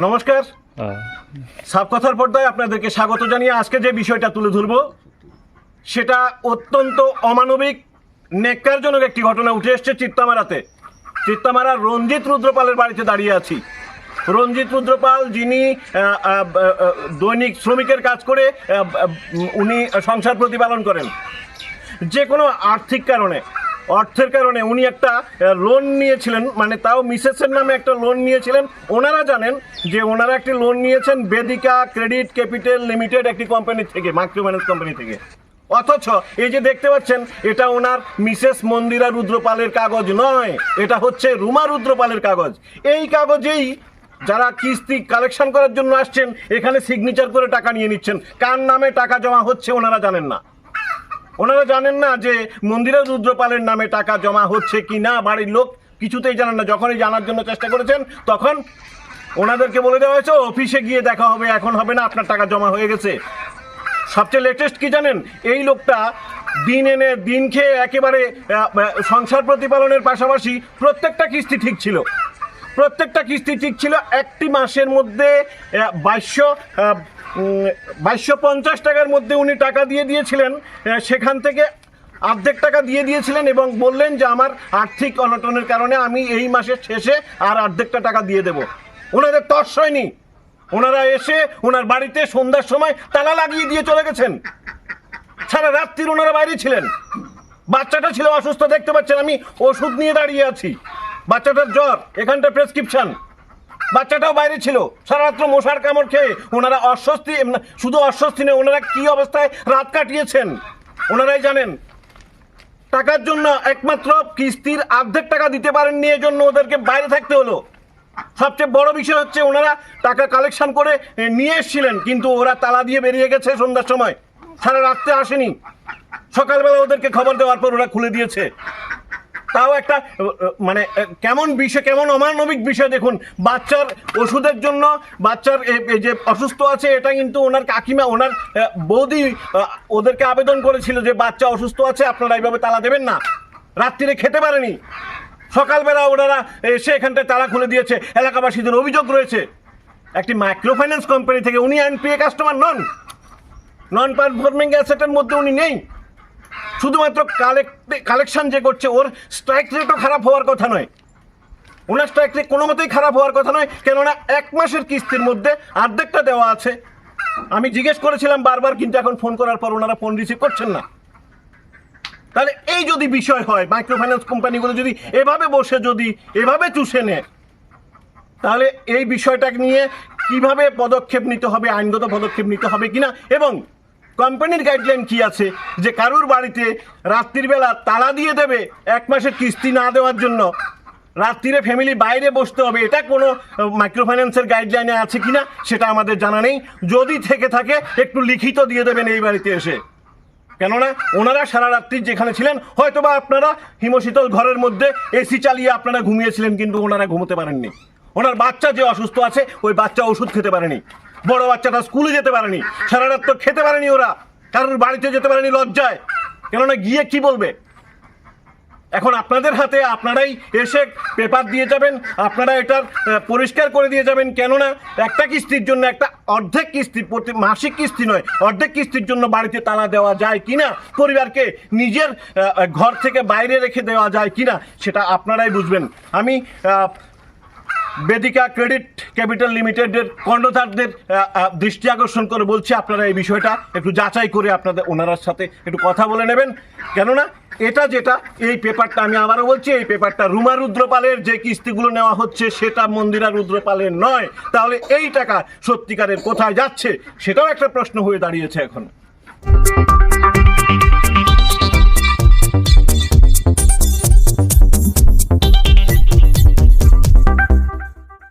নমস্কার। হ্যাঁ। সাবকথার পর্দায় আপনাদেরকে স্বাগত জানিয়ে আজকে যে বিষয়টা তুলে ধরব সেটা অত্যন্ত অমানবিক নেককারজনক একটি ঘটনা উঠে এসছে চিত্তামারাতে। চিত্তামারা রঞ্জিত রুদ্রপালের বাড়িতে দাঁড়িয়ে আছি। রঞ্জিত রুদ্রপাল যিনি দৈনিক শ্রমিকের কাজ করে উনি সংসার প্রতিপালন করেন। যে কোনো আর্থিক কারণে। অর্থের কারণে উনি একটা লোন নিয়েছিলেন মানে তাও মিসেসের নামে একটা লোন নিয়েছিলেন। ওনারা জানেন যে ওনারা একটি লোন নিয়েছেন বেদিকা ক্রেডিট ক্যাপিটাল লিমিটেড একটি কোম্পানি থেকে, মাইক্রো ফাইন্যান্স কোম্পানি থেকে। অথচ এই যে দেখতে পাচ্ছেন, এটা ওনার মিসেস মন্দিরা রুদ্রপালের কাগজ নয়, এটা হচ্ছে রুমা রুদ্রপালের কাগজ। এই কাগজেই যারা কিস্তি কালেকশন করার জন্য আসছেন, এখানে সিগনেচার করে টাকা নিয়ে নিচ্ছেন। কার নামে টাকা জমা হচ্ছে ওনারা জানেন না। ওনারা জানেন না যে মন্দিরা রুদ্রপালের নামে টাকা জমা হচ্ছে কি না বাড়ির লোক কিছুতেই জানেন না। যখনই জানার জন্য চেষ্টা করেছেন, তখন ওনাদেরকে বলে দেওয়া হয়েছে, অফিসে গিয়ে দেখা হবে, এখন হবে না, আপনার টাকা জমা হয়ে গেছে। সবচেয়ে লেটেস্ট কি জানেন? এই লোকটা দিন এনে দিন খেয়ে একেবারে সংসার প্রতিপালনের পাশাপাশি প্রত্যেকটা কিস্তি ঠিক ছিল। প্রত্যেকটা কিস্তি ঠিক ছিল একটি মাসের মধ্যে বাইশশো বাইশশো পঞ্চাশ টাকার মধ্যে উনি টাকা দিয়ে দিয়েছিলেন। সেখান থেকে অর্ধেক টাকা দিয়ে দিয়েছিলেন এবং বললেন যে আমার আর্থিক অনটনের কারণে আমি এই মাসের শেষে আর অর্ধেকটা টাকা দিয়ে দেব। ওনাদের তর্স হয়নি। ওনারা এসে ওনার বাড়িতে সন্ধ্যার সময় তালা লাগিয়ে দিয়ে চলে গেছেন। সারা রাত্রির ওনারা বাইরে ছিলেন। বাচ্চাটা ছিল অসুস্থ, দেখতে পাচ্ছেন আমি ওষুধ নিয়ে দাঁড়িয়ে আছি। বাচ্চাটার জ্বর, এখানটা প্রেসক্রিপশন বাচ্চাটাও বাইরে ছিল। সারা রাত্র মশার কামড় খেয়ে ওনারা অস্বস্তি শুধু অস্বস্তি নেই ওনারা কি অবস্থায় রাত কাটিয়েছেন? ওনারাই জানেন। টাকার জন্য একমাত্র কিস্তির অর্ধেক টাকা দিতে পারেননি, এজন্য ওদেরকে বাইরে থাকতে হলো। সবচেয়ে বড় বিষয় হচ্ছে ওনারা টাকা কালেকশন করে নিয়ে এসেছিলেন, কিন্তু ওরা তালা দিয়ে বেরিয়ে গেছে সন্ধ্যার সময়। সারা রাত্রে আসেনি। সকালবেলা ওদেরকে খবর দেওয়ার পর ওরা খুলে দিয়েছে। তাও একটা মানে কেমন বিষয়, কেমন অমানবিক বিষয় দেখুন। বাচ্চার ওষুধের জন্য, বাচ্চার যে অসুস্থ আছে, এটা কিন্তু ওনার কাকিমা, ওনার বৌদি ওদেরকে আবেদন করেছিল যে বাচ্চা অসুস্থ আছে, আপনারা এইভাবে তালা দেবেন না। রাত্রিরে খেতে পারেনি। সকালবেলা ওনারা এসে এখানটায় তালা খুলে দিয়েছে। এলাকাবাসীদের অভিযোগ রয়েছে। একটি মাইক্রো ফাইন্যান্স কোম্পানি থেকে উনি এনপিএ কাস্টমার নন। নন পারফর্মিং অ্যাসেটের মধ্যে উনি নেই। শুধুমাত্র কালেক্ট কালেকশন যে করছে, ওর স্ট্রাইক রেটও খারাপ হওয়ার কথা নয়। ওনার স্ট্রাইক রেট কোনো মতেই খারাপ হওয়ার কথা নয়, কেননা এক মাসের কিস্তির মধ্যে অর্ধেকটা দেওয়া আছে। আমি জিজ্ঞেস করেছিলাম বারবার, কিন্তু এখন ফোন করার পর ওনারা ফোন রিসিভ করছেন না। তাহলে এই যদি বিষয় হয় মাইক্রো ফাইন্যান্স কোম্পানিগুলো যদি এভাবে বসে, যদি এভাবে চুষে নেয়, তাহলে এই বিষয়টাকে নিয়ে কীভাবে পদক্ষেপ নিতে হবে, আইনগত পদক্ষেপ নিতে হবে কিনা, এবং কোম্পানির গাইডলাইন কি আছে? যে কারুর বাড়িতে রাত্রির বেলা তালা দিয়ে দেবে এক মাসের কিস্তি না দেওয়ার জন্য? রাত্রিরে ফ্যামিলি বাইরে বসতে হবে, এটা কোনো মাইক্রো ফাইন্যান্সের গাইডলাইনে আছে কি না সেটা আমাদের জানা নেই। যদি থেকে থাকে, একটু লিখিত দিয়ে দেবেন এই বাড়িতে এসে। কেননা, ওনারা সারা রাত্রি যেখানে ছিলেন, হয়তোবা আপনারা হিমশীতল ঘরের মধ্যে এসি চালিয়ে আপনারা ঘুমিয়েছিলেন, কিন্তু ওনারা ঘুমোতে পারেননি। ওনার বাচ্চা যে অসুস্থ আছে, ওই বাচ্চা ওষুধ খেতে পারেনি। বড় বাচ্চাটা স্কুলে যেতে পারেনি, সারা রাত তো খেতে পারেনি ওরা, কারোর বাড়িতে যেতে পারেনি লজ্জায়। কেননা গিয়ে কি বলবে? এখন আপনাদের হাতে আপনারাই এসে পেপার দিয়ে যাবেন, আপনারা এটার পরিষ্কার করে দিয়ে যাবেন, কেননা একটা কিস্তির জন্য একটা অর্ধেক কিস্তি, প্রতি মাসিক কিস্তি নয়, অর্ধেক কিস্তির জন্য বাড়িতে তালা দেওয়া যায় কিনা, পরিবারকে নিজের ঘর থেকে বাইরে রেখে দেওয়া যায় কিনা, সেটা আপনারাই বুঝবেন। আমি বেদিকা ক্রেডিট ক্যাপিটাল লিমিটেডের কর্ণধারদের দৃষ্টি আকর্ষণ করে বলছি, আপনারা এই বিষয়টা একটু যাচাই করে আপনাদের, ওনারার সাথে একটু কথা বলে নেবেন। কেননা, এটা যেটা, এই পেপারটা আমি আবারও বলছি, এই পেপারটা রুমা রুদ্রপালের যে কিস্তিগুলো নেওয়া হচ্ছে, সেটা মন্দিরা রুদ্রপালের নয়। তাহলে এই টাকা সত্যিকারের কোথায় যাচ্ছে, সেটাও একটা প্রশ্ন হয়ে দাঁড়িয়েছে এখন।